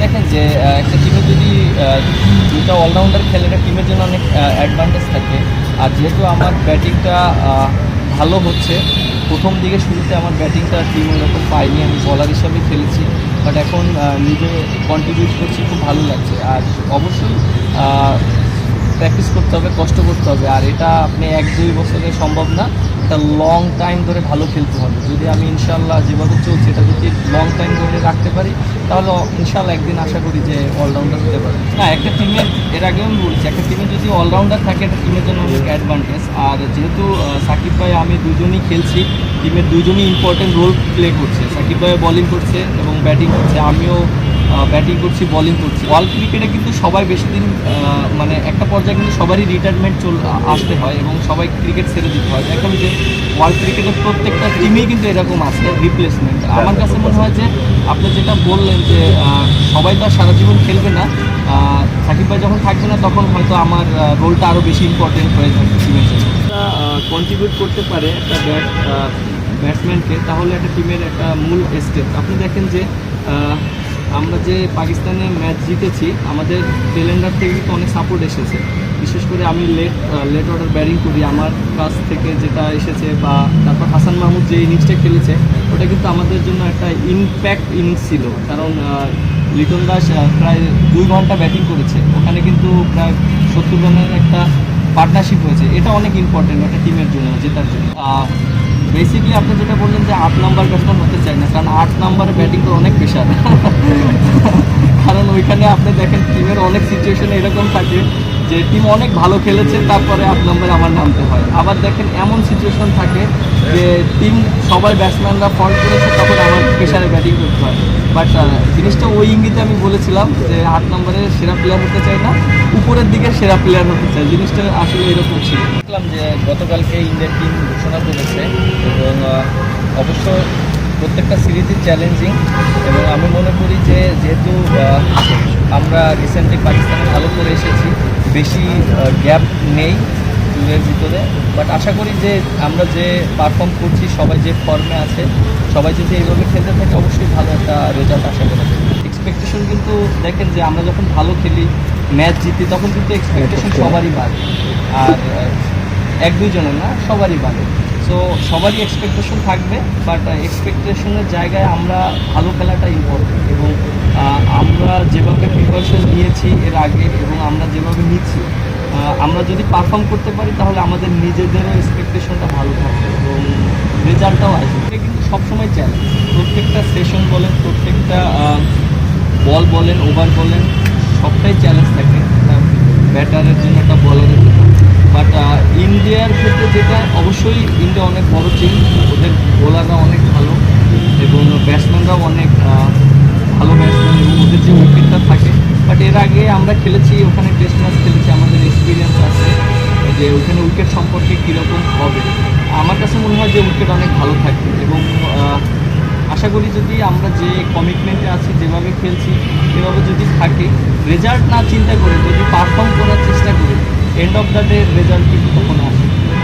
দেখেন যে একটা টিমে যদি দুটো অলরাউন্ডার খেলে, একটা টিমের জন্য অনেক অ্যাডভান্টেজ থাকে। আর যেহেতু আমার ব্যাটিংটা ভালো হচ্ছে, প্রথম দিকে শুরুতে আমার ব্যাটিংটা টিম ওরকম পাইনি, আমি বলার হিসাবে খেলেছি। বাট এখন নিজে কন্ট্রিবিউট করছি, খুব ভালো লাগছে। আর অবশ্যই প্র্যাকটিস করতে হবে, কষ্ট করতে হবে। আর এটা আপনি এক দুই বছরে সম্ভব না, এটা লং টাইম ধরে ভালো খেলতে হবে। যদি আমি ইনশাল্লাহ যেভাবে চলছে, এটা যদি লং টাইম ধরে রাখতে পারি, তাহলে ইনশাল্লাহ একদিন আশা করি যে অলরাউন্ডার হতে পারে না, একটা টিমের এর আগেও আমি বলছি, একটা টিমে যদি অলরাউন্ডার থাকে, একটা টিমের জন্য অনেক অ্যাডভান্টেজ আর যেহেতু সাকিব ভাই, আমি দুজনই খেলছি টিমের দুজনই ইম্পর্টেন্ট রোল প্লে করছে। সাকিব ভাই বলিং করছে এবং ব্যাটিং করছে, আমিও ব্যাটিং করছি বলিং করছি। ওয়ার্ল্ড ক্রিকেটে কিন্তু সবাই বেশি দিন মানে একটা পর্যায়ে কিন্তু সবারই রিটায়ারমেন্ট চল আসতে হয় এবং সবাই ক্রিকেট ছেড়ে দিতে হয়। এখন যে ওয়ার্ল্ড ক্রিকেটের প্রত্যেকটা টিমেই কিন্তু এরকম আছে রিপ্লেসমেন্ট আমার কাছে মনে হয় যে আপনি যেটা বললেন যে সবাই তো আর সারা জীবন খেলবে না সাকিব ভাই যখন থাকবে না তখন হয়তো আমার রোলটা আরও বেশি ইম্পর্টেন্ট হয়ে থাকবে টিমের জন্য। কন্ট্রিবিউট করতে পারে একটা ব্যাট ব্যাটসম্যানকে তাহলে একটা টিমের একটা মূল স্টেপ আপনি দেখেন যে আমরা যে পাকিস্তানে ম্যাচ জিতেছি, আমাদের টেলেন্ডার থেকে কিন্তু অনেক সাপোর্ট এসেছে। বিশেষ করে আমি লেট লেট অর্ডার ব্যাটিং করি। আমার কাছ থেকে যেটা এসেছে বা তারপর হাসান মাহমুদ যে ইনিংসটা খেলেছে, ওটা কিন্তু আমাদের জন্য একটা ইম্প্যাক্ট ইনিংস ছিল। কারণ লিটন দাস প্রায় দুই ঘণ্টা ব্যাটিং করেছে। ওখানে কিন্তু প্রায় সত্তর রানের একটা পার্টনারশিপ হয়েছে। এটা অনেক ইম্পর্টেন্ট একটা টিমের জন্য, জেতার জন্য। বেসিকলি আপনি যেটা বললেন যে আট নাম্বার ব্যাটসম্যান হতে চাই না, কারণ আট নাম্বারে ব্যাটিং তো অনেক প্রেশার কারণ ওইখানে আপনি দেখেন টিমের অনেক সিচুয়েশনে এরকম থাকে যে টিম অনেক ভালো খেলেছে, তারপরে আট নম্বরে আমার নামতে হয়। আবার দেখেন, এমন সিচুয়েশন থাকে যে টিম সবাই ব্যাটসম্যানরা ফল্ট করেছে, তখন আমার প্রেশারে ব্যাটিং করতে হয়। বাট জিনিসটা ওই ইঙ্গিতে আমি বলেছিলাম যে আট নম্বরে সেরা প্লেয়ার হতে চাই না, উপরের দিকে সেরা প্লেয়ার হতে চাই জিনিসটা আসলে এরকম ছিল। দেখলাম যে গতকালকে ইন্ডিয়ান টিম ঘোষণা করেছে এবং অবশ্য প্রত্যেকটা সিরিজই চ্যালেঞ্জিং এবং আমি মনে করি যে যেহেতু আমরা রিসেন্টলি পাকিস্তানে ভালো করে এসেছি বেশি গ্যাপ নেই ট্যুরের ভিতরে বাট আশা করি যে আমরা যে পারফর্ম করছি সবাই যে ফর্মে আছে সবাই যদি এইভাবে খেলতে থাকে অবশ্যই ভালো একটা রেজাল্ট আশা করা। এক্সপেকটেশন কিন্তু দেখেন যে আমরা যখন ভালো খেলি ম্যাচ জিতি তখন কিন্তু এক্সপেকটেশন সবারই বাড়ে। আর এক দুইজনের না সবারই বাড়ে। সো সবারই এক্সপেকটেশন থাকবে বাট এক্সপেকটেশনের জায়গায় আমরা ভালো খেলাটা ইম্পর্টেন্ট এবং আমরা যেভাবে প্রিপারেশন নিয়েছি এর আগে এবং আমরা যেভাবে নিচ্ছি আমরা যদি পারফর্ম করতে পারি তাহলে আমাদের নিজেদেরও এক্সপেকটেশনটা ভালো থাকবে এবং রেজাল্টটাও আসবে। এটা কিন্তু সবসময় চ্যালেঞ্জ প্রত্যেকটা সেশন বলেন, প্রত্যেকটা বল বলেন ওভার বলেন, সবটাই চ্যালেঞ্জ থাকে। ব্যাটারের জন্য একটা বলারের জন্য। বাট ইন্ডিয়ার ক্ষেত্রে যেটা, অবশ্যই ইন্ডিয়া অনেক বড় টিম ওদের বোলাররা অনেক ভালো এবং ব্যাটসম্যানরাও অনেক ভালো ব্যাটসম্যান এবং ওদের যে উইকেটটা থাকে। বাট এর আগে আমরা খেলেছি, ওখানে টেস্ট ম্যাচ খেলেছি, আমাদের এক্সপিরিয়েন্স আছে যে ওখানে উইকেট সম্পর্কে কীরকম হবে। আমার কাছে মনে হয় যে উইকেট অনেক ভালো থাকবে এবং আশা করি যদি আমরা যে কমিটমেন্টে আছি, যেভাবে খেলছি এভাবে যদি থাকে রেজাল্ট না চিন্তা করে, যদি পারফর্ম করার চেষ্টা করি end of the day result কিন্তু তখন আসবে